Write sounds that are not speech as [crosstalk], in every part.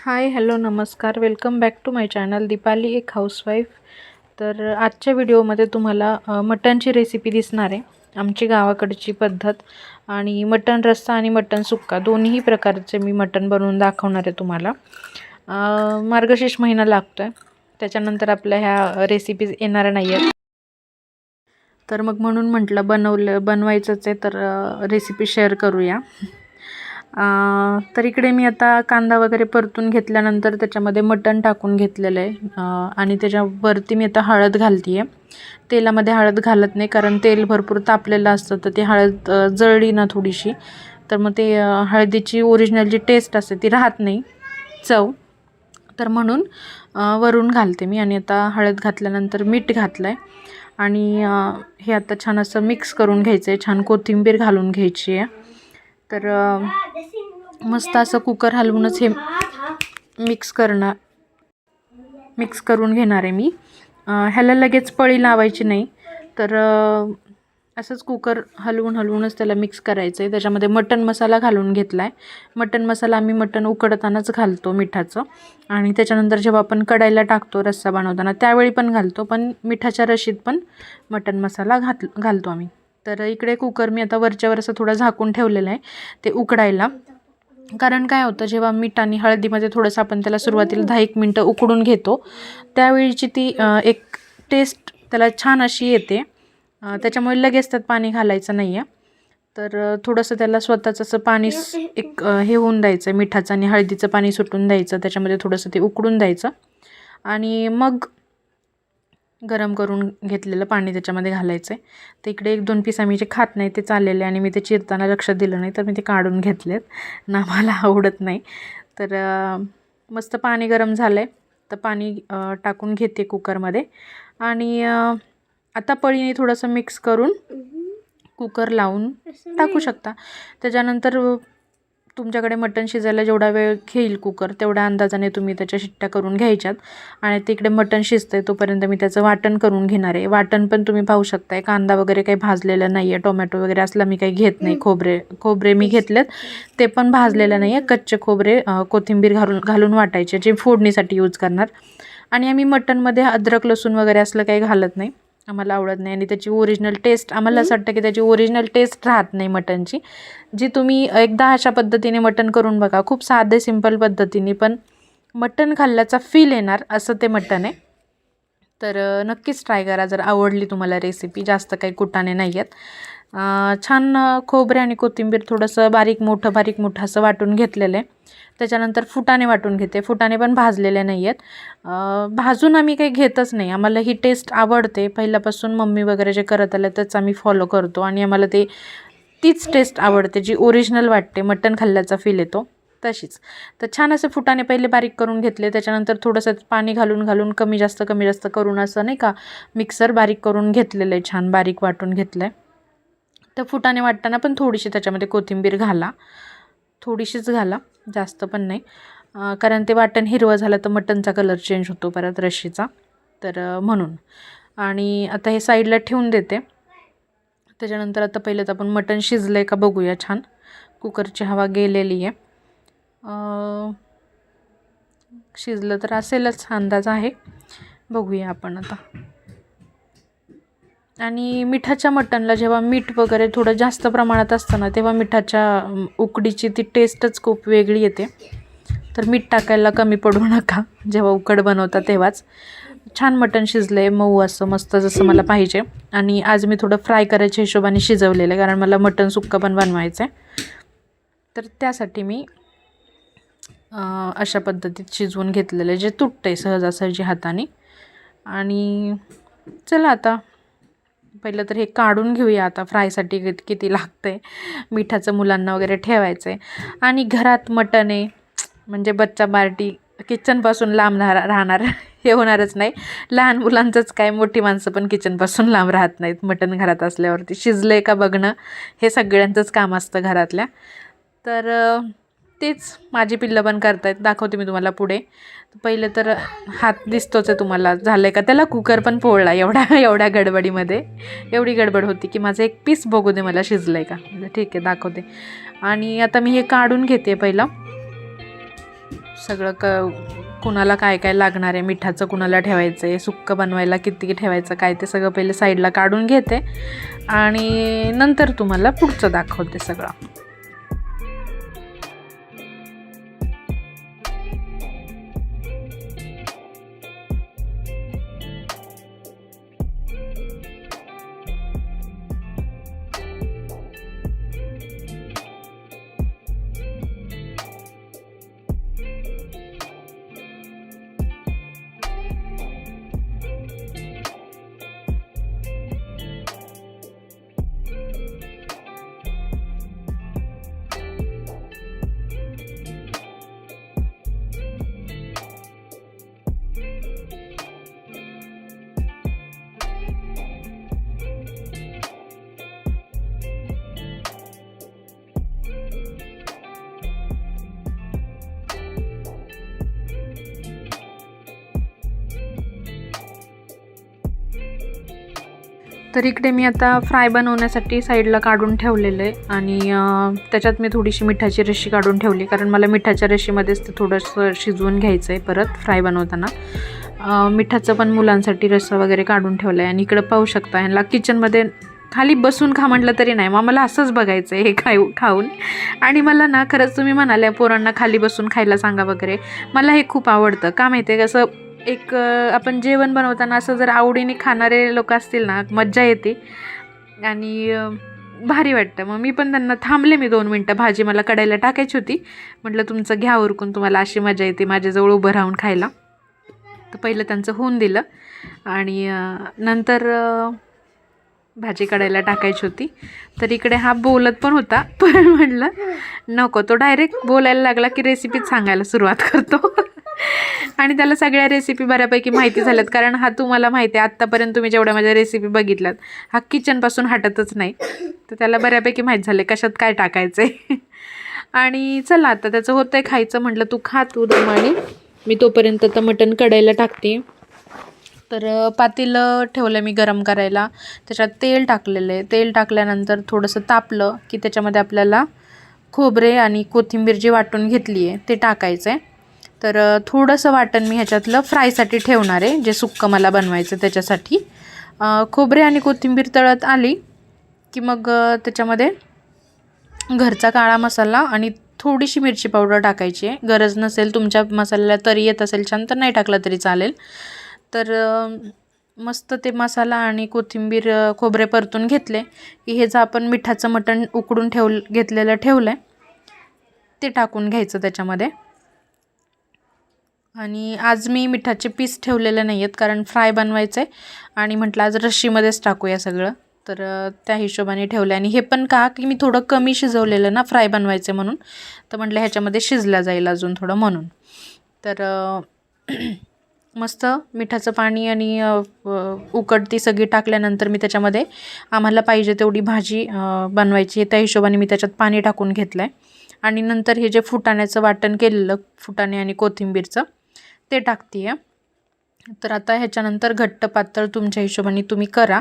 हाय hello नमस्कार. Welcome back to my channel Deepali एक housewife तर आजच्या व्हिडिओमध्ये तुम्हाला मटनची मटणची रेसिपी दिसणार आहे. आमची गावाकडची पद्धत आणि मटण रस्सा आणि मटण सुक्का. दोन्ही प्रकारचे मी मटण बनवून दाखवणार आहे तुम्हाला. मार्गशीर्ष महिना लागतो आहे त्याच्यानंतर आपल्या ह्या रेसिपीज येणार नाही आहेत तर मग म्हणून म्हटलं बनवलं बनवायचंच आहे. तर रेसिपी शेअर करूया. तर इकडे मी आता कांदा वगैरे परतून घेतल्यानंतर त्याच्यामध्ये मटण टाकून घेतलेलं आहे. आणि त्याच्यावरती मी आता हळद घालते आहे तेलामध्ये हळद घालत नाही कारण तेल भरपूर तापलेलं असतं तर ती हळद जळली ना थोडीशी. तर मग ते हळदीची ओरिजिनल जी टेस्ट असते ती राहत नाही. चव. तर म्हणून वरून घालते मी आणि आता हळद घातल्यानंतर मीठ घातलं आहे आणि हे आता छान असं मिक्स करून घ्यायचं आहे छान कोथिंबीर घालून घ्यायची आहे तर मस्त असं कुकर हलवूनच हे मिक्स करणार मिक्स करून घेणार आहे मी. ह्याला लगेच पळी लावायची नाही. तर असंच कुकर हलवून हलवूनच त्याला मिक्स करायचं आहे त्याच्यामध्ये मटण मसाला घालून घेतला आहे मटण मसाला आम्ही मटण उकडतानाच घालतो मिठाचं. आणि त्याच्यानंतर जेव्हा आपण कढाईला टाकतो रस्सा बनवताना त्यावेळी पण घालतो. पण मिठाच्या रशीत पण मटण मसाला घात घालतो आम्ही. तर इकडे कुकर मी आता वरच्यावर असं थोडं झाकून ठेवलेलं आहे ते उकडायला. कारण काय होतं जेव्हा मीठ आणि हळदीमध्ये थोडंसं आपण त्याला सुरुवातीला दहा एक मिनटं उकडून घेतो त्यावेळीची ती एक टेस्ट त्याला छान अशी येते. त्याच्यामुळे लगेच त्यात पाणी घालायचं नाही आहे तर थोडंसं त्याला स्वतःचं असं पाणी एक हे होऊन द्यायचं मिठाचं आणि हळदीचं पाणी सुटून द्यायचं त्याच्यामध्ये थोडंसं ते उकडून द्यायचं. आणि मग गरम करून घेतलेलं पाणी त्याच्यामध्ये घालायचं आहे तर इकडे एक दोन पीस आम्ही जे खात नाही ते चाललेले आणि मी ते चिरताना लक्ष दिलं नाही तर मी ते काढून घेतलेत. ना मला आवडत नाही. तर मस्त पाणी गरम झालं आहे तर पाणी टाकून घेते कुकरमध्ये. आणि आता पळीने थोडंसं मिक्स करून कुकर लावून टाकू शकता. त्याच्यानंतर तुमच्याकडे मटण शिजायला जेवढा वेळ घेईल कुकर तेवढ्या अंदाजाने तुम्ही त्याच्या शिट्ट्या करून घ्यायच्यात. आणि तिकडे मटण शिजतंय तोपर्यंत मी त्याचं वाटण करून घेणार आहे. वाटण पण तुम्ही पाहू शकताय. कांदा वगैरे काही भाजलेला नाही आहे टोमॅटो वगैरे असला मी काही घेत नाही. खोबरे खोबरे मी घेतलेत. ते पण भाजलेलं नाही आहे कच्चे खोबरे कोथिंबीर घालून घालून वाटायचे जे फोडणीसाठी यूज करणार. आणि आम्ही मटणमध्ये अद्रक लसूण वगैरे असलं काही घालत नाही. आम्हाला आवडत नाही आणि त्याची ओरिजिनल टेस्ट आम्हाला असं वाटतं की त्याची ओरिजिनल टेस्ट राहत नाही मटणची जी तुम्ही एकदा अशा पद्धतीने मटण करून बघा खूप साधे सिंपल पद्धतीने पण मटण खाल्ल्याचा फील येणार असं ते मटण आहे. तर नक्कीच ट्राय करा. जर आवडली तुम्हाला रेसिपी जास्त काही कुटाणे नाही आहेत छान खोबरे आणि कोथिंबीर थोडंसं बारीक मोठं बारीक मोठं असं वाटून घेतलेलं आहे. त्याच्यानंतर फुटाणे वाटून घेते. फुटाणे पण भाजलेले नाही आहेत भाजून आम्ही काही घेतच नाही. आम्हाला ही टेस्ट आवडते. पहिल्यापासून मम्मी वगैरे जे करत आलं त्याच आम्ही फॉलो करतो आणि आम्हाला ते तीच टेस्ट आवडते जी ओरिजिनल वाटते. मटण खाल्ल्याचा फील येतो. तशीच. तर छान असे फुटाणे पहिले बारीक करून घेतले. त्याच्यानंतर थोडंसं पाणी घालून घालून कमी जास्त कमी जास्त करून असं नाही का मिक्सर बारीक करून घेतलेलं आहे. छान बारीक वाटून घेतलं आहे तर फुटाने वाटताना पण थोडीशी त्याच्यामध्ये कोथिंबीर घाला. थोडीशीच घाला जास्त पण नाही. कारण ते वाटण हिरवं झालं तर मटनचा कलर चेंज होतो परत रशीचा. तर म्हणून. आणि आता हे साईडला ठेवून देते. त्याच्यानंतर आता पहिलं तर आपण मटण शिजलं आहे का बघूया छान. कुकरची हवा गेलेली आहे. शिजलं तर असेलच अंदाज आहे. बघूया आपण आता. आणि मिठाच्या मटणला जेव्हा मीठ वगैरे थोडं जास्त प्रमाणात असतं ना तेव्हा मिठाच्या उकडीची ती टेस्टच खूप वेगळी येते. तर मीठ टाकायला कमी पडू नका जेव्हा उकड बनवता तेव्हाच. छान मटण शिजलं आहे मऊ असं मस्त जसं मला पाहिजे. आणि आज मी थोडं फ्राय करायच्या हिशोबाने शिजवलेलं आहे कारण मला मटण सुक्का पण बनवायचं आहे तर त्यासाठी मी अशा पद्धतीत शिजवून घेतलेलं आहे जे तुटतं आहे सहजासहजी हाताने. आणि चला आता पहिलं तर हे काढून घेऊया आता फ्रायसाठी किती किती लागतं आहे मिठाचं मुलांना वगैरे ठेवायचं आहे आणि घरात मटण आहे म्हणजे बच्चा बार्टी किचनपासून लांब राह राहणार हे होणारच नाही. लहान मुलांचंच काय मोठी माणसं पण किचनपासून लांब राहत नाहीत. मटण घरात असल्यावरती शिजलं आहे का बघणं हे सगळ्यांचंच काम असतं घरातल्या. तर तेच माझी पिल्लं पण करतायत. दाखवते मी तुम्हाला पुढे. पहिले तर हात दिसतोच आहे तुम्हाला. झालं आहे का? त्याला कुकर पण पोळला एवढ्या एवढ्या गडबडीमध्ये. एवढी गडबड होती की माझं एक पीस बघू दे मला शिजलं आहे का ठीक आहे दाखवते. आणि आता मी हे काढून घेते पहिलं. सगळं क कुणाला काय काय लागणार आहे? मिठाचं कुणाला ठेवायचं आहे? सुक्कं बनवायला किती ठेवायचं? काय ते सगळं पहिले साईडला काढून घेते. आणि नंतर तुम्हाला पुढचं दाखवते सगळं. तर इकडे मी आता फ्राय बनवण्यासाठी साईडला काढून ठेवलेलं आहे. आणि त्याच्यात मी थोडीशी मिठाची रशी काढून ठेवली. कारण मला मिठाच्या रशीमध्येच ते थोडंसं शिजवून घ्यायचं आहे परत फ्राय बनवताना. मिठाचं पण मुलांसाठी रस्सा वगैरे काढून ठेवलं आहे आणि इकडं पाहू शकता ह्याला किचनमध्ये खाली बसून खा म्हटलं तरी नाही. मग मला असंच बघायचं आहे हे खाऊ खाऊन. आणि मला ना खरंच तुम्ही म्हणाल्या पोरांना खाली बसून खायला सांगा वगैरे. मला हे खूप आवडतं. का माहिती आहे कसं एक आपण जेवण बनवताना असं जर आवडीने खाणारे लोक असतील ना मज्जा येते. आणि भारी वाटतं. मग मी पण त्यांना थांबले मी दोन मिनटं. भाजी मला कडायला टाकायची होती. म्हटलं तुमचं घ्या उरकून तुम्हाला अशी मजा येते माझ्याजवळ उभं राहून खायला. तर पहिलं त्यांचं होऊन दिलं. आणि नंतर भाजी काढायला टाकायची होती. तर इकडे हा बोलत पण होता. [laughs] पण म्हणलं नको तो डायरेक्ट बोलायला लागला की रेसिपीच सांगायला सुरुवात करतो. [laughs] आणि त्याला सगळ्या रेसिपी बऱ्यापैकी माहिती झाल्यात. कारण हा तुम्हाला माहिती आहे आत्तापर्यंत तुम्ही जेवढ्या माझ्या रेसिपी बघितल्यात हा किचनपासून हटतच नाही. तर त्याला बऱ्यापैकी माहीत झाले कशात काय टाकायचं आहे आणि चला आता त्याचं होतं आहे खायचं म्हटलं तू खा तू दमाने मी तोपर्यंत आता मटण कढायला टाकते. तर पातील पातेलं ठेवलं मी गरम करायला. त्याच्यात तेल टाकलेलं आहे. तेल टाकल्यानंतर थोडंसं तापलं की त्याच्यामध्ये आपल्याला खोबरे आणि कोथिंबीर जी वाटून घेतली आहे ते टाकायचं आहे तर थोडंसं वाटण मी ह्याच्यातलं फ्रायसाठी ठेवणार आहे जे सुक्कं मला बनवायचं त्याच्यासाठी. खोबरे आणि कोथिंबीर तळत आली की मग त्याच्यामध्ये घरचा काळा मसाला आणि थोडीशी मिरची पावडर टाकायची आहे. गरज नसेल तुमच्या मसाल्याला तरी येत असेल छान तर नाही टाकलं तरी चालेल. तर मस्त ते मसाला आणि कोथिंबीर खोबरे परतून घेतले. की हे जे आपण मिठाचं मटण उकडून ठेव घेतलेलं ठेवलं आहे ते टाकून घ्यायचं त्याच्यामध्ये. आणि आज मी मिठाचे पीस ठेवलेले नाही आहेत कारण फ्राय बनवायचं आहे आणि म्हटलं आज रश्शीमध्येच टाकूया सगळं. तर त्या हिशोबाने ठेवलं आणि हे पण का की मी थोडं कमी शिजवलेलं ना फ्राय बनवायचं म्हणून. तर म्हटलं ह्याच्यामध्ये शिजला जाईल अजून थोडं म्हणून. तर [clears throat] मस्त मिठाचं पाणी आणि उकडती ती सगळी टाकल्यानंतर मी त्याच्यामध्ये आम्हाला पाहिजे तेवढी भाजी बनवायची त्या हिशोबाने मी त्याच्यात पाणी टाकून घेतलं आहे आणि नंतर हे जे फुटाण्याचं वाटण केलेलं फुटाणे आणि कोथिंबीरचं ते टाकते आहे तर आता ह्याच्यानंतर घट्ट पातळ तुमच्या हिशोबाने तुम्ही करा.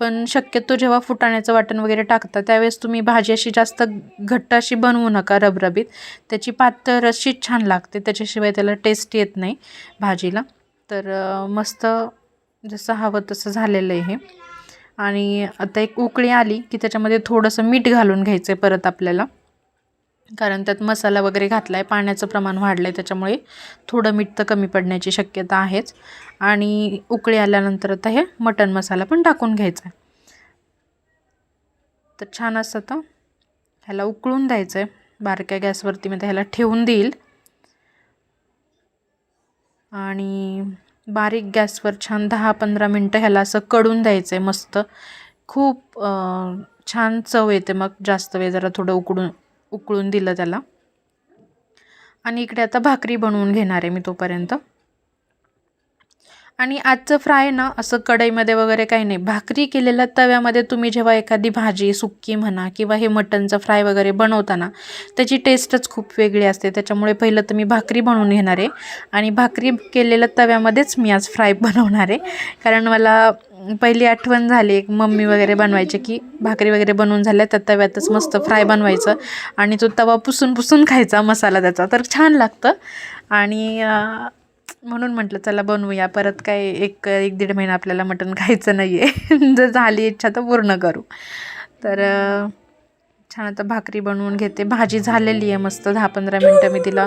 पण शक्यतो जेव्हा फुटाण्याचं वाटण वगैरे टाकता त्यावेळेस तुम्ही भाजी अशी जास्त घट्ट अशी बनवू नका रबरबीत. त्याची पातळ अशीच छान लागते त्याच्याशिवाय त्याला टेस्ट येत नाही भाजीला. तर मस्त जसं हवं तसं झालेलं आहे हे. आणि आता एक उकळी आली की त्याच्यामध्ये थोडंसं मीठ घालून घ्यायचं आहे परत आपल्याला. कारण त्यात मसाला वगैरे घातला आहे पाण्याचं प्रमाण वाढलं आहे त्याच्यामुळे थोडं मीठ तर कमी पडण्याची शक्यता आहेच. आणि उकळी आल्यानंतर आता हे मटण मसाला पण टाकून घ्यायचा आहे तर छान असतं तर ह्याला उकळून द्यायचं आहे बारक्या गॅसवरती मी ह्याला ठेवून देईल. आणि बारीक गॅसवर छान दहा पंधरा मिनटं ह्याला असं कडून द्यायचं आहे मस्त. खूप छान चव येते मग जास्त वेळ जरा थोडं उकडून. उकळून दिलं त्याला. आणि इकडे आता भाकरी बनवून घेणार आहे मी तोपर्यंत. आणि आजचं फ्राय ना असं कढईमध्ये वगैरे काही नाही. भाकरी केलेल्या तव्यामध्ये तुम्ही जेव्हा एखादी भाजी सुक्की म्हणा किंवा हे मटणचं फ्राय वगैरे बनवताना त्याची टेस्टच खूप वेगळी असते. त्याच्यामुळे पहिलं तर मी भाकरी बनवून घेणार आहे. आणि भाकरी केलेल्या तव्यामध्येच मी आज फ्राय बनवणार आहे. कारण मला पहिली आठवण झाली एक मम्मी वगैरे बनवायची की भाकरी वगैरे बनवून झाल्या त्या तव्यातच मस्त फ्राय बनवायचं. आणि तो तवा पुसून पुसून खायचा मसाला त्याचा. तर छान लागतं. आणि म्हणून म्हटलं चला बनवूया परत काय एक एक दीड महिना आपल्याला मटण खायचं नाही आहे [laughs] जर झाली इच्छा तर पूर्ण करू. तर छान आता भाकरी बनवून घेते. भाजी झालेली आहे मस्त दहा पंधरा मिनटं मी तिला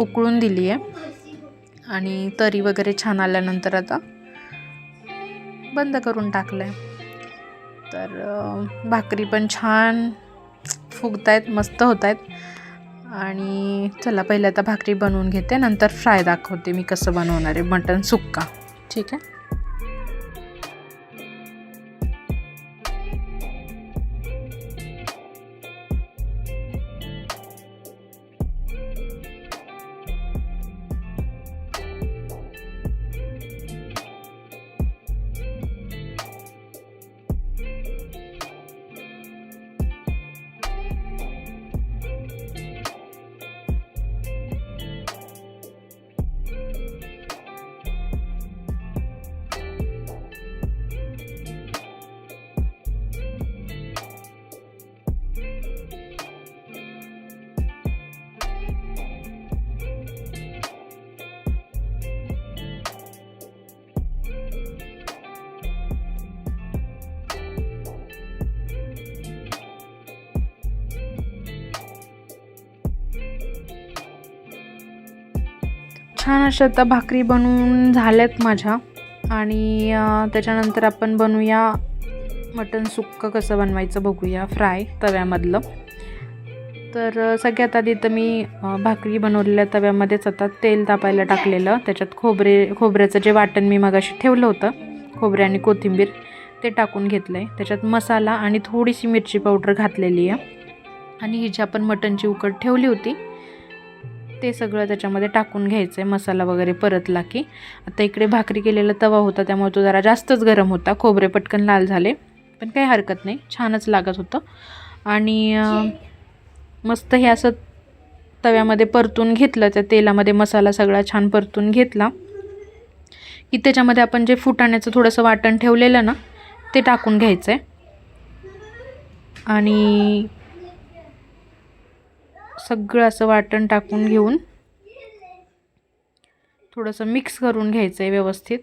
उकळून दिली आहे. आणि तरी वगैरे छान आल्यानंतर आता बंद करून टाकलं आहे तर भाकरी पण छान फुगत आहेत मस्त होत आहेत आणि चला पहिले आता भाकरी बनवून घेते नंतर फ्राय दाखवते मी कसं बनवणार आहे मटण सुक्का. ठीक आहे? छान अशा आता भाकरी बनवून झाल्यात माझ्या. आणि त्याच्यानंतर आपण बनवूया मटण सुक्कं कसं बनवायचं बघूया फ्राय तव्यामधलं. तर सगळ्यात आधी तर मी भाकरी बनवलेल्या तव्यामध्येच आता तेल तापायला टाकलेलं. त्याच्यात खोबरे खोबऱ्याचं जे वाटण मी मगाशी ठेवलं होतं खोबरे आणि कोथिंबीर ते टाकून घेतलं आहे त्याच्यात मसाला आणि थोडीशी मिरची पावडर घातलेली आहे. आणि ही जी आपण मटणची उकड ठेवली होती ते सगळं त्याच्यामध्ये टाकून घ्यायचं आहे मसाला वगैरे परतला की. आता इकडे भाकरी केलेला तवा होता त्यामुळे तो जरा जास्तच गरम होता. खोबरे पटकन लाल झाले. पण काही हरकत नाही. छानच लागत होतं. आणि मस्त हे असं तव्यामध्ये परतून घेतलं. त्या तेलामध्ये मसाला सगळा छान परतून घेतला. की त्याच्यामध्ये आपण जे फुटाण्याचं थोडंसं वाटण ठेवलेलं ना ते टाकून घ्यायचं आहे आणि सगळं असं वाटण टाकून घेऊन थोडंसं मिक्स करून घ्यायचं आहे व्यवस्थित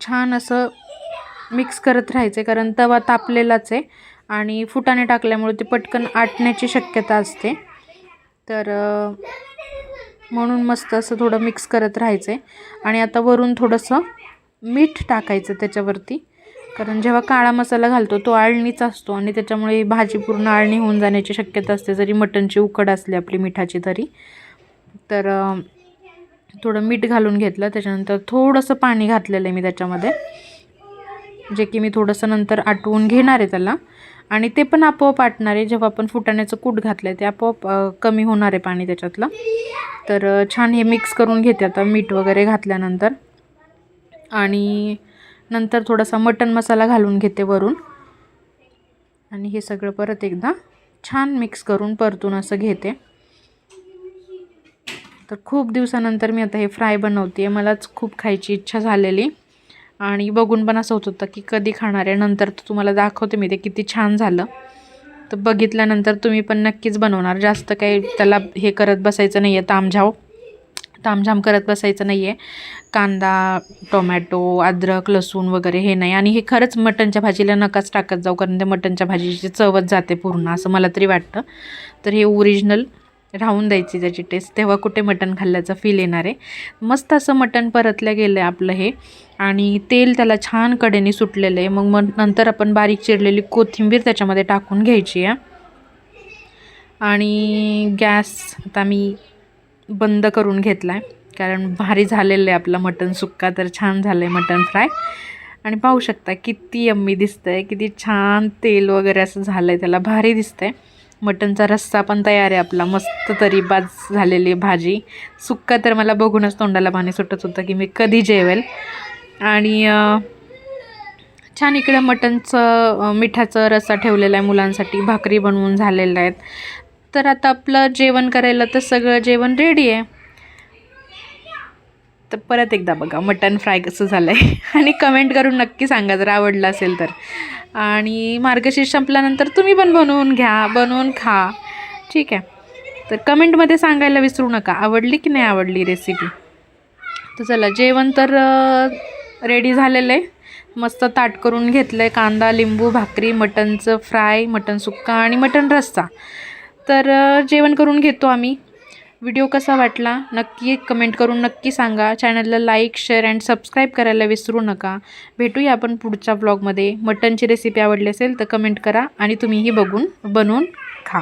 छान असं मिक्स करत राहायचं आहे कारण तवा तापलेलाच आहे आणि फुटाणे टाकल्यामुळे ते पटकन आटण्याची शक्यता असते. तर म्हणून मस्त असं थोडं मिक्स करत राहायचं आहे आणि आता वरून थोडंसं मीठ टाकायचं त्याच्यावरती. कारण जेव्हा काळा मसाला घालतो तो आळणीचा असतो आणि त्याच्यामुळे भाजी पूर्ण आळणी होऊन जाण्याची शक्यता असते. जरी मटणची उकड असली आपली मिठाची तरी. तर थोडं मीठ घालून घेतलं. त्याच्यानंतर थोडंसं पाणी घातलेलं आहे मी त्याच्यामध्ये. जे की मी थोडंसं नंतर आटवून घेणार आहे त्याला. आणि ते पण आपोआप आटणार आहे. जेव्हा आपण फुटाण्याचं कूट घातलं आहे ते आपोआप कमी होणार आहे पाणी त्याच्यातलं. तर छान हे मिक्स करून घेते आता मीठ वगैरे घातल्यानंतर. आणि नंतर थोडासा मटण मसाला घालून घेते वरून. आणि हे सगळं परत एकदा छान मिक्स करून परतून असं घेते. तर खूप दिवसानंतर मी आता हे फ्राय बनवते मलाच खूप खायची इच्छा झालेली. आणि बघून पण असं होत होतं की कधी खाणार आहे. नंतर तर तुम्हाला दाखवते मी ते किती छान झालं. तर बघितल्यानंतर तुम्ही पण नक्कीच बनवणार. जास्त काही त्याला हे करत बसायचं नाही आहे तामझाव. तामझाम करत बसायचं नाही आहे कांदा टोमॅटो अद्रक लसूण वगैरे हे नाही. आणि हे खरंच मटणच्या भाजीला नकाच टाकत जाऊ कारण ते मटणच्या भाजीची चवच जाते पूर्ण असं मला तरी वाटतं. तर हे ओरिजिनल राहून द्यायची त्याची टेस्ट तेव्हा कुठे मटण खाल्ल्याचा फील येणार आहे. मस्त असं मटण परतलं गेलं आहे आपलं हे. आणि तेल त्याला छान कडेने सुटलेलं आहे. मग मग नंतर आपण बारीक चिरलेली कोथिंबीर त्याच्यामध्ये टाकून घ्यायची आहे. आणि गॅस आता मी बंद करून घेतला आहे कारण भारी झालेलं आहे आपलं मटण सुक्का तर छान झालं आहे मटण फ्राय. आणि पाहू शकता किती यम्मी दिसतं आहे किती छान तेल वगैरे असं झालं आहे त्याला. भारी दिसतं आहे मटणचा रस्सा पण तयार आहे आपला. मस्त तरी बाज झालेली भाजी. सुक्का तर मला बघूनच तोंडाला पाणी सुटत होतं की मी कधी जेवेल. आणि छान इकडे मटणचं मिठाचं रस्सा ठेवलेला आहे मुलांसाठी. भाकरी बनवून झालेल्या आहेत. तर आता आपलं जेवण करायला तर सगळं जेवण रेडी आहे. तर परत एकदा बघा मटन फ्राय कसं झालं आहे [laughs] आणि कमेंट करून नक्की सांगा जर आवडलं असेल तर. आणि मार्गशीर्ष संपल्यानंतर तुम्ही पण बनवून घ्या बनवून खा. ठीक आहे. तर कमेंटमध्ये सांगायला विसरू नका आवडली की नाही आवडली रेसिपी तर चला जेवण तर रेडी झालेलं आहे. मस्त ताट करून घेतलं आहे कांदा लिंबू भाकरी मटनचं फ्राय मटन सुक्का आणि मटन रस्सा. तर जेवण करून घेतो आम्ही. व्हिडिओ कसा वाटला नक्की कमेंट करून नक्की सांगा. चॅनलला लाईक शेअर अँड सबस्क्राईब करायला विसरू नका. भेटूया आपण पुढच्या ब्लॉगमध्ये मटनची रेसिपी आवडली असेल तर कमेंट करा आणि तुम्हीही बघून बनवून खा.